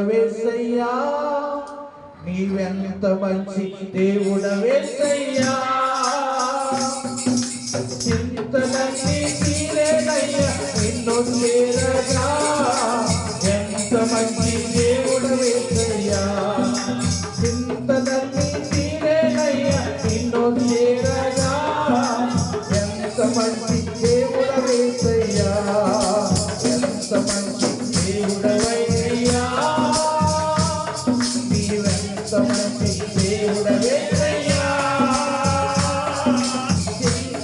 వేసయ్యా నీవెంత మంచి దేవుడ వేసయ్యా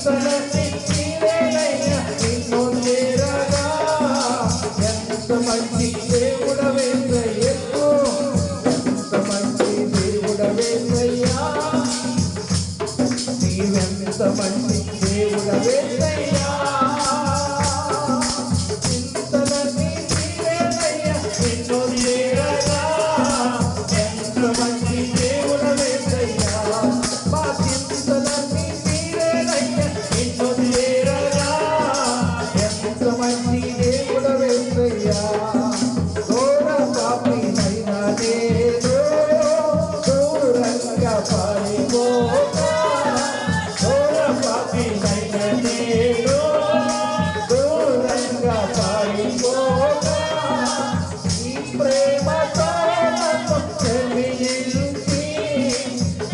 Santa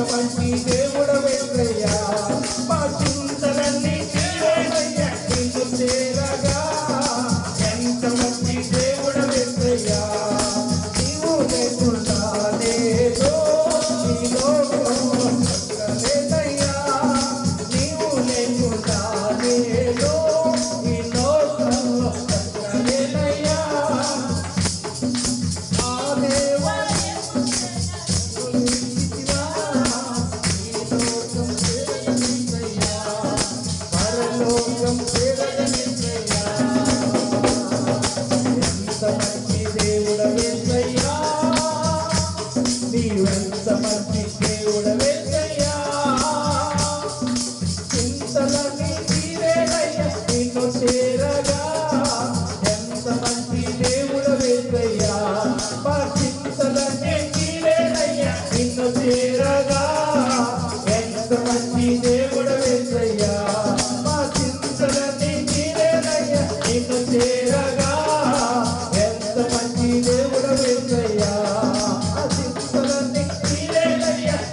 Mustafa, and we would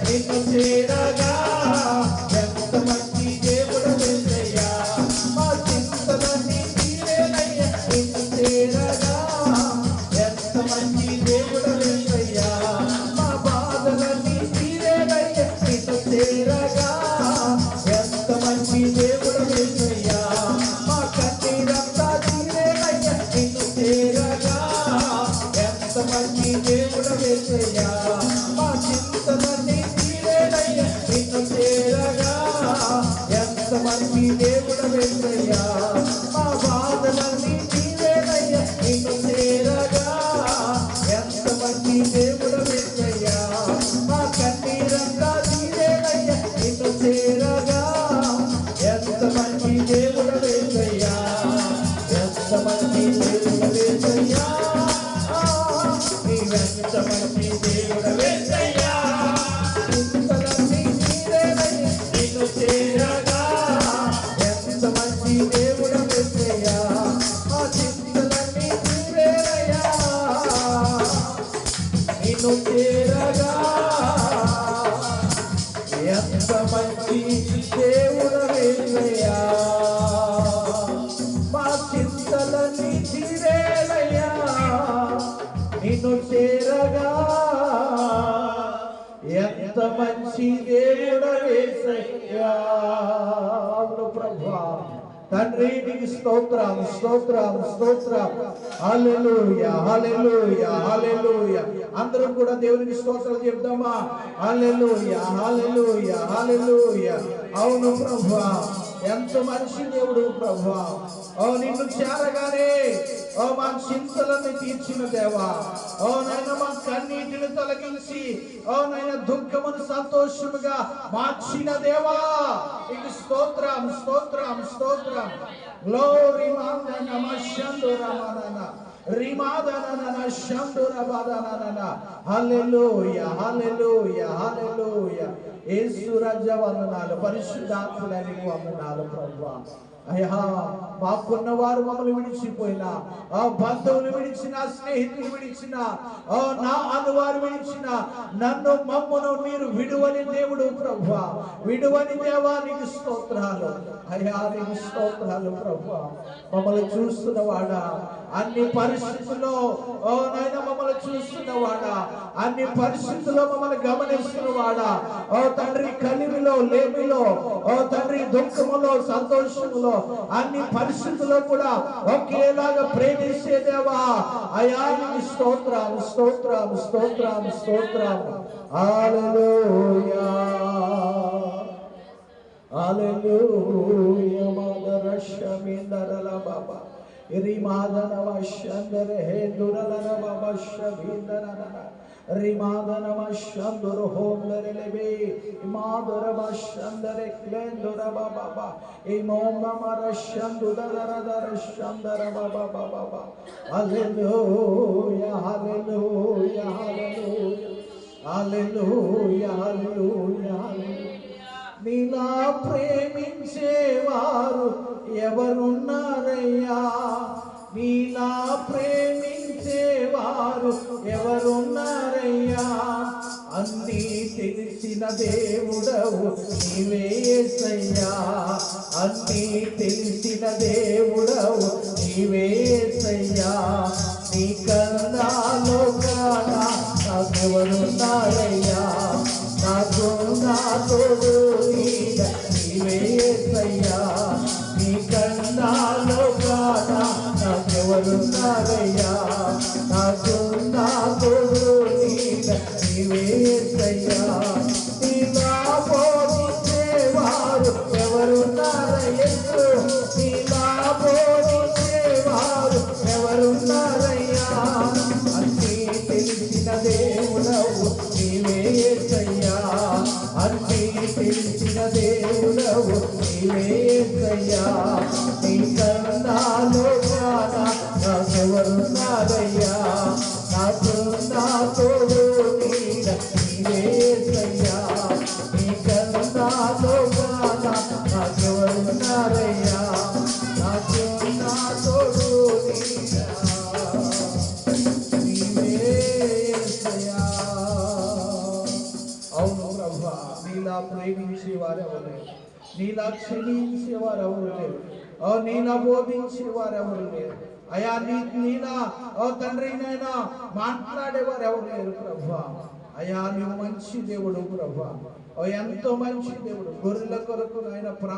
Vem você ఎంత మంచి దేవుడ వెళ్ళయా మా చింతలని తీరేలయ్యా. నిన్ను చేరగా ఎంత మంచి దేవుడ వేసయ్యా తండ్రి నీకు స్తోత్రం స్తోత్రం స్తోత్రం. హాలెలూయ హాలెలూయ హాలెలూయ అందరం కూడా దేవునికి స్తోత్రాలు చెప్దామా? హాలెలూయ హాలెలూయ హాలెలూయ అవును ప్రభు ఎంత మనిషి దేవుడు ప్రభు ఓ నిన్ను చేరగానే ఓ మా చింతలను తీర్చిన దేవా ఓ నైనా మా కన్నీటిని తొలగించి ఓ నైనా దుఃఖమును సంతోషముగా మార్చిన దేవా. నీకు స్తోత్రం స్తోత్రం స్తోత్రం. గ్లోరీ మాంద నమ శందురమనన రిమాదనన శందురబదనన హల్లెలూయ హల్లెలూయ హల్లెలూయ యేసు రాజ్య వందనాలు పరిశుద్ధాత్మడానికి వందనాలు ప్రభువా అయ్యా మాకున్న వారు మమ్మల్ని విడిచిపోయినా ఆ బంధువులు విడిచిన స్నేహితులు విడిచిన ఆ నా అనువారు విడిచిన నన్ను మమ్మను మీరు విడువని దేవుడు ప్రభు విడువని దేవానికి స్తోత్రాలు. అయ్యా నీకు స్తోత్రాలు ప్రభు మమ్మల్ని చూస్తున్నవాడా? అన్ని పరిస్థితుల్లో ఓ నాయన మమ్మల్ని చూస్తున్నవాడా? అన్ని పరిస్థితుల్లో మమ్మల్ని గమనిస్తున్నవాడా? ఓ తండ్రి కలిమిలో లేమిలో ఓ తండ్రి దుఃఖములో సంతోషములో అన్ని పరిస్థితుల్లో కూడా ఒకేలాగా ప్రేమించే దేవా అయా స్తోత్రం స్తోత్రం స్తోత్రం స్తోత్రం. హల్లెలూయా. హల్లెలూయా మదర బాబా. ఇరి మాదన వశందర దురలన బాబా షబిందరన రిమాదన వశందర హోందర లెబే మాదర వశందర క్లేందర బాబా ఈ మోమ మర షందుదర దర షందర బాబా బాబా హల్లెలూయా హల్లెలూయా హల్లెలూయా హల్లెలూయా హల్లెలూయా హల్లెలూయా నీలా ప్రేమించేవారు ఎవరున్నారయ్యా నీలా వారు ఎవరున్నారయ్యా? అన్నీ తెలిసిన దేవుడవు నీవేసయ్యా అన్నీ తెలిసిన దేవుడవు నీవేసయ్యా నీ కన్నాలో కానా నాకెవరున్నారయ్యా? నాకు నా తోడు నీడ నీవేసయ్యా నీవేసయ్యా నీ కన్నాలో కాన నాకెవరున్నారయ్యా నాకు నా తోడు నీడ నీవేసయ్యా నీ కన్నాలో కాన నాకెవరున్నారయ్యా నాకు నా తోడు నీడ నీవేసయ్యా. అవును ప్రభా నీలా ప్రేమించే వారెవరు లేరు నీలా క్షమించే ఎవరు లేరు ఓ నీలా బోధించే ఎవరు లేరు అయా నీ నీలా ఓ తండ్రి నైనా మాట్లాడేవారు ఎవరు లేరు ప్రభా? అయా నువ్వు మంచి దేవుడు ప్రభా. ఓ ఎంతో మంచి దేవుడు. గొర్రెల కొరకు ఆయన ప్రా